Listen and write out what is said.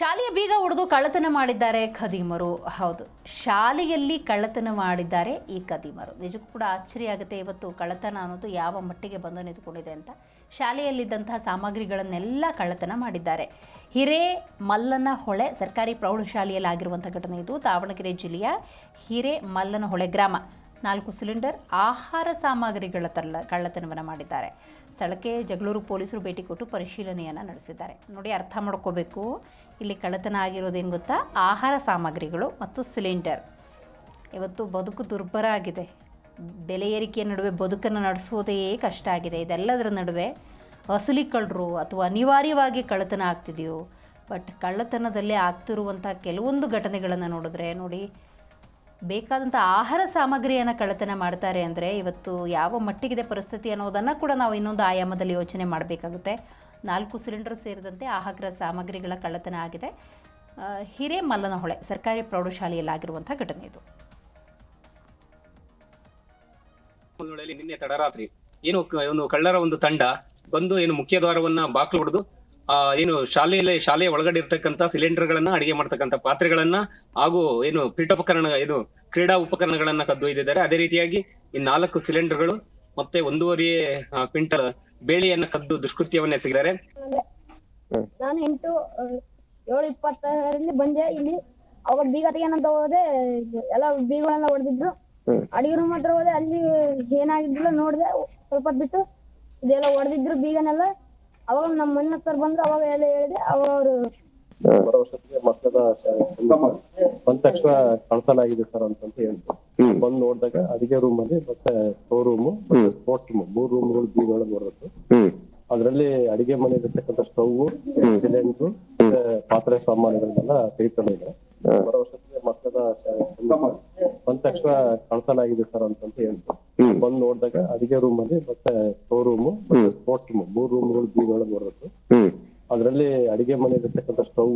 ಶಾಲೆಯ ಬೀಗ ಹೊಡೆದು ಕಳ್ಳತನ ಮಾಡಿದ್ದಾರೆ ಖದೀಮರು. ಹೌದು, ಶಾಲೆಯಲ್ಲಿ ಕಳ್ಳತನ ಮಾಡಿದ್ದಾರೆ ಈ ಖದೀಮರು. ನಿಜಕ್ಕೂ ಕೂಡ ಆಶ್ಚರ್ಯ ಆಗುತ್ತೆ ಇವತ್ತು ಕಳ್ಳತನ ಅನ್ನೋದು ಯಾವ ಮಟ್ಟಿಗೆ ಬಂದು ನಿಂತುಕೊಂಡಿದೆ ಅಂತ. ಶಾಲೆಯಲ್ಲಿದ್ದಂತಹ ಸಾಮಗ್ರಿಗಳನ್ನೆಲ್ಲ ಕಳ್ಳತನ ಮಾಡಿದ್ದಾರೆ. ಹಿರೇ ಮಲ್ಲನ ಹೊಳೆ, ಸರ್ಕಾರಿ ಪ್ರೌಢಶಾಲೆಯಲ್ಲಿ ಆಗಿರುವಂಥ ಘಟನೆ ಇದು. ದಾವಣಗೆರೆ ಜಿಲ್ಲೆಯ ಹಿರೇ ಮಲ್ಲನ ಹೊಳೆ ಗ್ರಾಮ. ನಾಲ್ಕು ಸಿಲಿಂಡರ್ ಆಹಾರ ಸಾಮಗ್ರಿಗಳ ತಲ್ಲ ಕಳ್ಳತನವನ್ನು ಮಾಡಿದ್ದಾರೆ. ಸ್ಥಳಕ್ಕೆ ಜಗಳೂರು ಪೊಲೀಸರು ಭೇಟಿ ಕೊಟ್ಟು ಪರಿಶೀಲನೆಯನ್ನು ನಡೆಸಿದ್ದಾರೆ. ನೋಡಿ, ಅರ್ಥ ಮಾಡ್ಕೋಬೇಕು. ಇಲ್ಲಿ ಕಳ್ಳತನ ಆಗಿರೋದೇನು ಗೊತ್ತಾ? ಆಹಾರ ಸಾಮಗ್ರಿಗಳು ಮತ್ತು ಸಿಲಿಂಡರ್. ಇವತ್ತು ಬದುಕು ದುರ್ಬರ ಆಗಿದೆ. ಬೆಲೆ ಏರಿಕೆಯ ನಡುವೆ ಬದುಕನ್ನು ನಡೆಸೋದೇ ಕಷ್ಟ ಆಗಿದೆ. ಇದೆಲ್ಲದರ ನಡುವೆ ಅಸಲಿ ಕಳ್ಳರು ಅಥವಾ ಅನಿವಾರ್ಯವಾಗಿ ಕಳ್ಳತನ ಆಗ್ತಿದೆಯೋ, ಬಟ್ ಕಳ್ಳತನದಲ್ಲಿ ಆಗ್ತಿರುವಂಥ ಕೆಲವೊಂದು ಘಟನೆಗಳನ್ನು ನೋಡಿದ್ರೆ, ನೋಡಿ ಬೇಕಾದಂಥ ಆಹಾರ ಸಾಮಗ್ರಿಯನ್ನು ಕಳ್ಳತನ ಮಾಡ್ತಾರೆ ಅಂದರೆ ಇವತ್ತು ಯಾವ ಮಟ್ಟಿಗಿದೆ ಪರಿಸ್ಥಿತಿ ಅನ್ನೋದನ್ನು ಕೂಡ ನಾವು ಇನ್ನೊಂದು ಆಯಾಮದಲ್ಲಿ ಯೋಚನೆ ಮಾಡಬೇಕಾಗುತ್ತೆ. ನಾಲ್ಕು ಸಿಲಿಂಡರ್ ಸೇರಿದಂತೆ ಆಹಾರ ಸಾಮಗ್ರಿಗಳ ಕಳ್ಳತನ ಆಗಿದೆ. ಹಿರೇ ಹಿರೇಮಲ್ಲನಹೊಳೆ ಸರ್ಕಾರಿ ಪ್ರೌಢಶಾಲೆಯಲ್ಲಿ ಆಗಿರುವಂಥ ಘಟನೆ ಇದು. ನಿನ್ನೆ ತಡರಾತ್ರಿ ಏನು ಕಳ್ಳರ ಒಂದು ತಂಡ ಬಂದು ಏನು ಮುಖ್ಯ ದ್ವಾರವನ್ನ ಬಾಕ್ಲು ಹೊಡೆದು ಏನು ಶಾಲೆಯಲ್ಲಿ ಶಾಲೆಯ ಒಳಗಡೆ ಇರ್ತಕ್ಕಂಥ ಸಿಲಿಂಡರ್ಗಳನ್ನ ಅಡಿಗೆ ಮಾಡ್ತಕ್ಕಂಥ ಪಾತ್ರೆಗಳನ್ನ ಹಾಗೂ ಏನು ಪೀಠೋಪಕರಣ ಏನು ಕ್ರೀಡಾ ಉಪಕರಣಗಳನ್ನ ಕದ್ದೊಯ್ದಿದ್ದಾರೆ ಅದೇ ರೀತಿಯಾಗಿ ಈ ನಾಲ್ಕು ಸಿಲಿಂಡರ್ಗಳು ಮತ್ತೆ ಒಂದೂವರೆ ಕ್ವಿಂಟಲ್ ಬೇಳೆಯನ್ನ ಕದ್ದು ದುಷ್ಕೃತ್ಯವನ್ನ ಎಸಗಿದ್ದಾರೆ. ನಾನು ಎಂಟು ಏಳು ಇಪ್ಪತ್ತರಲ್ಲಿ ಬಂದೆ. ಇಲ್ಲಿ ಅವಾಗ ಬೀಗ ಹೋದೆ ಎಲ್ಲ ಬೀಗಗಳನ್ನ ಹೊಡೆದಿದ್ರು. ಅಡಿಗೆ ಮಾತ್ರ ಹತ್ರ ಹೋದೆ. ಅಲ್ಲಿ ಏನಾಗಿದ್ರು ನೋಡಿದೆ. ಸ್ವಲ್ಪ ಬಿಟ್ಟು ಇದೆಲ್ಲ ಹೊಡೆದಿದ್ರು ಬೀಗನೆಲ್ಲ. ಅವಾಗ ನಮ್ಮ ಮನೆ ಹತ್ರ ಬಂದ್ರು ಅವಾಗ ಎಲ್ಲ ಹೇಳಿದೆ ಅವಾಗ ಅವರು ಬರೋ ವರ್ಷಕ್ಕೆ ಮಕ್ಕಳ ಬಂದ ತಕ್ಷಣ ಕಳ್ಸಲಾಗಿದೆ ಸರ್ ಅಂತಂತ ಹೇಳಿ ಬಂದು ನೋಡಿದಾಗ ಅಡಿಗೆ ರೂಮ್ ಅಲ್ಲಿ ಮತ್ತೆ ಸ್ಟೋರ್ ರೂಮ್ ಮತ್ತೆ ಸ್ಪೋರ್ಟ್ಸ್ ರೂಮ್ ಮೂರು ರೂಮ್ಗಳು ಬೀಗಳು ಬರುತ್ತೆ ಅದರಲ್ಲಿ ಅಡಿಗೆ ಮನೆ ಇರತಕ್ಕಂತ ಸ್ಟವ್ ಸಿಲಿಂಡ್ರು ಮತ್ತೆ ಪಾತ್ರೆ ಸಾಮಾನುಗಳನ್ನೆಲ್ಲ ತೆಗೆದುಕೊಂಡಿದ್ದಾರೆ ಬರೋ ವರ್ಷಕ್ಕೆ ಮಕ್ಕಳ ಒಂದ್ ತಕ್ಷಣ ಕಳ್ಸಲಾಗಿದೆ ಸರ್ ಅಂತಂತ ಹೇಳ್ತಾರೆ. ಬಂದ್ ನೋಡಿದಾಗ ಅಡಿಗೆ ರೂಮ್ ಅಲ್ಲಿ ಮತ್ತೆ ಸ್ಟೋರ್ ರೂಮ್ ಮತ್ತೆ ಸ್ಪೋರ್ಟ್ಸ್ ರೂಮ್ ಮೂರ್ ರೂಮ್ಗಳು ಬೀಗಳು ಬರುತ್ತೆ ಅದರಲ್ಲಿ ಅಡಿಗೆ ಮನೆ ಇರತಕ್ಕಂತ ಸ್ಟವ್